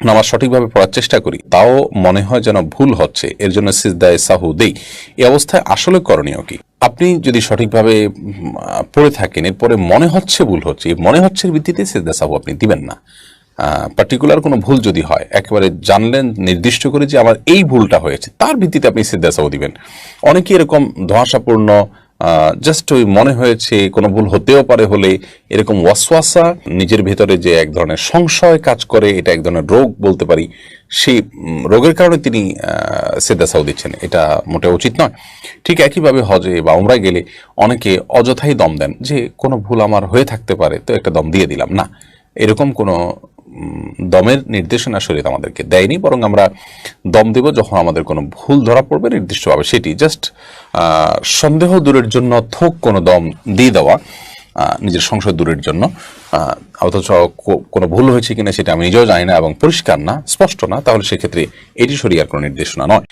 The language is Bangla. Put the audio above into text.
নামাজ সঠিকভাবে পড়ার চেষ্টা করি, তাও মনে হয় যেন ভুল হচ্ছে, এর জন্য সিজদায় সাহু দেই। এই অবস্থায় আসলে করণীয় কি? আপনি যদি সঠিকভাবে পড়ে থাকেন, এরপরে মনে হচ্ছে ভুল হচ্ছে মনে হচ্ছে ভিত্তিতে সিজদা সাহু আপনি দিবেন না। পার্টিকুলার কোনো ভুল যদি হয়, একেবারে জানলেন, নির্দিষ্ট করে যে আমার এই ভুলটা হয়েছে, তার ভিত্তিতে আপনি সিজদা সাহু দিবেন। অনেকে এরকম ধোঁয়াশাপূর্ণ জাস্ট ওই মনে হয়েছে, কোনো ভুল হতেও পারে হলে এরকম ওয়াসওয়াসা নিজের ভেতরে যে এক ধরনের সংশয় কাজ করে, এটা এক ধরনের রোগ বলতে পারি, সেই রোগের কারণে তিনি সেদাসাও দিচ্ছেন। এটা মোটে উচিত নয়। ঠিক একইভাবে হজে বা উমরায় গেলে অনেকে অযথাই দম দেন যে, কোনো ভুল আমার হয়ে থাকতে পারে, তো একটা দম দিয়ে দিলাম। না, এরকম কোনো দমের নির্দেশনা শরীর আমাদেরকে দেয়নি, বরং আমরা দম দেব যখন আমাদের কোনো ভুল ধরা পড়বে নির্দিষ্টভাবে। সেটি জাস্ট সন্দেহ দূরের জন্য থোক কোনো দম দিয়ে দেওয়া নিজের সংশয় দূরের জন্য। অথচ কোনো ভুল হয়েছে কিনা সেটা আমি নিজেও জানি না এবং পরিষ্কার না, স্পষ্ট না, তাহলে সেক্ষেত্রে এটি শরিয়ার কোনো নির্দেশনা নয়।